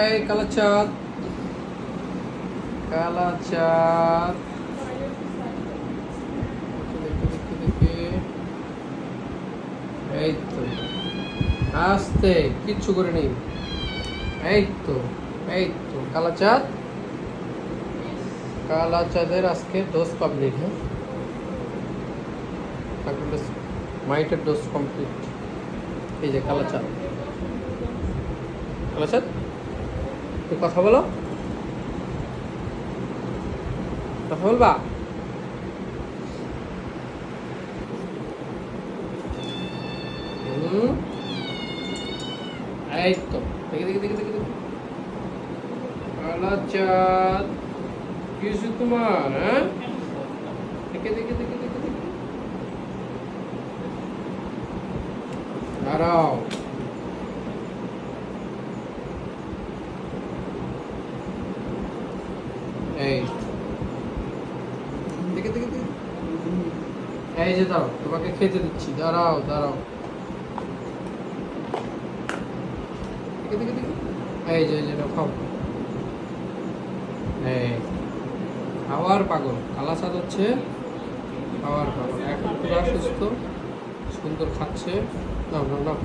এই কালা চাঁদ। কালা চাঁদ। এই তো। আস্তে কিচ্ছু করে নেই। এই তো এই তো। কালা চাঁদ? কালা চাঁদের আজকে ডোজ কমপ্লিট হ্যাঁ? মাইটের ডোজ কমপ্লিট এই যে কালা চাঁদ। চাঁদ তুই কথা বলো। কথা বলবা? এই তো, দেখি দেখি দেখি দেখি কালা চাঁদ। কি তোমার হ্যাঁ? দেখে দেখে দেখে দেখে দেখে। দাঁড়াও। এই। দেখে দেখে এই যে দাও, তোমাকে খেতে দিচ্ছি। দাঁড়াও দাঁড়াও। দেখে দেখে দেখে। এই যে যে খাও। এই। খাওয়ার পাগল। কালাসাদ হচ্ছে। খাওয়ার পাগল। এখন পুরা সুস্থ, সুন্দর খাচ্ছে। নাও নাও নাও